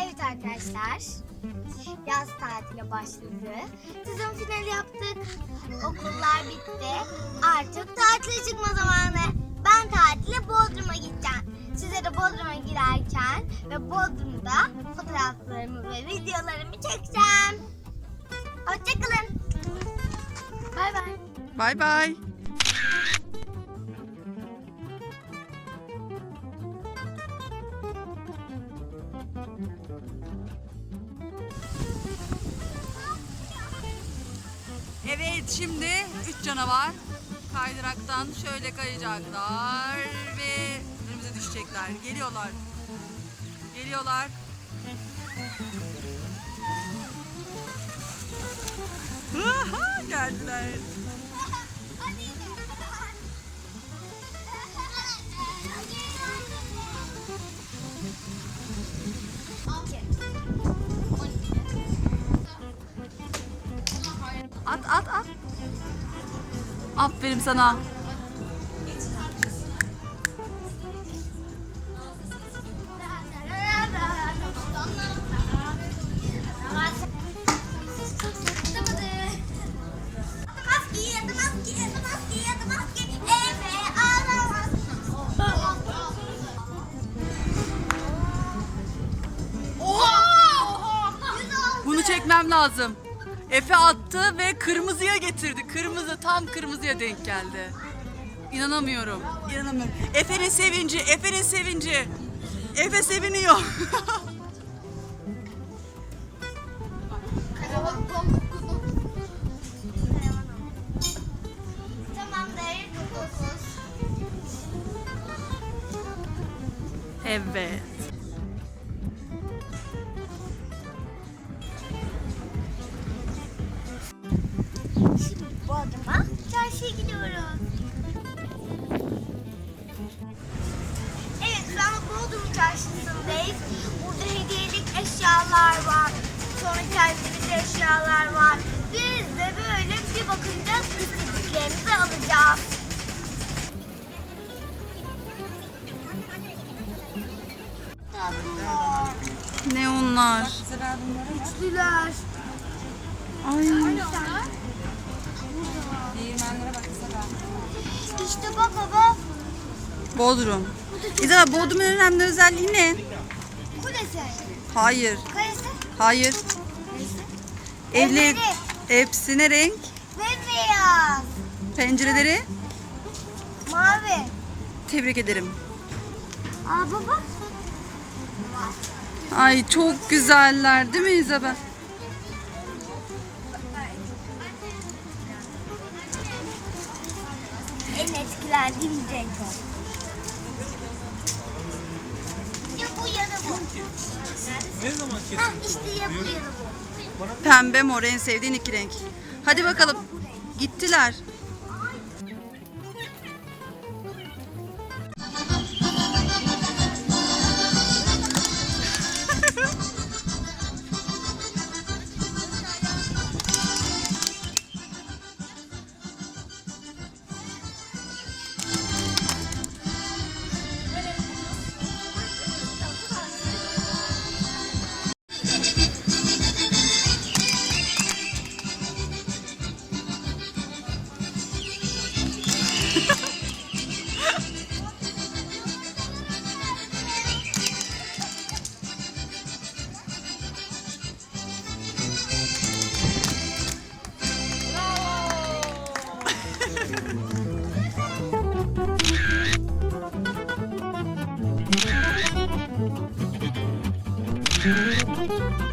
arkadaşlar. Yaz tatili başladı. Sezon finali yaptık. Okullar bitti. Artık tatile çıkma zamanı. Ben tatile Bodrum'a gideceğim. Size de Bodrum'a girerken ve Bodrum'da fotoğraflarımı ve videolarımı çekeceğim. Hoşçakalın. Bay bay. Bay bay. Evet şimdi üç canavar kaydıraktan şöyle kayacaklar ve önümüze düşecekler. Geliyorlar. Geliyorlar. Geldiler. Aferin sana. Bunu çekmem lazım. Efe attı ve kırmızıya getirdi. Kırmızı tam kırmızıya denk geldi. İnanamıyorum. İnanamıyorum. Efe'nin sevinci, Efe'nin sevinci. Efe seviniyor. Evet. Gidiyoruz. Evet şu an Bodrum çarşısındayız. Burada hediyelik eşyalar var. Sonra kendimiz eşyalar var. Biz de böyle bir bakınca istediklerimizi alacağız. Ne onlar? üçlüler. Ay. İşte bak baba. Bodrum. İzabel Bodrum'un önemli özelliği ne? Kulesi. Hayır. Kalesi. Hayır. Evli Evleri. hepsine renk. Ve beyaz. Pencereleri Mavi. tebrik ederim. Aa baba. Ay çok güzeller değil mi İzabel? En etkilendiğim renk o. Ya bu ya da bu. Ne zaman Ha işte ya bu ya da bu. Pembe mor en sevdiğin iki renk. Hadi bakalım. Gittiler. はい。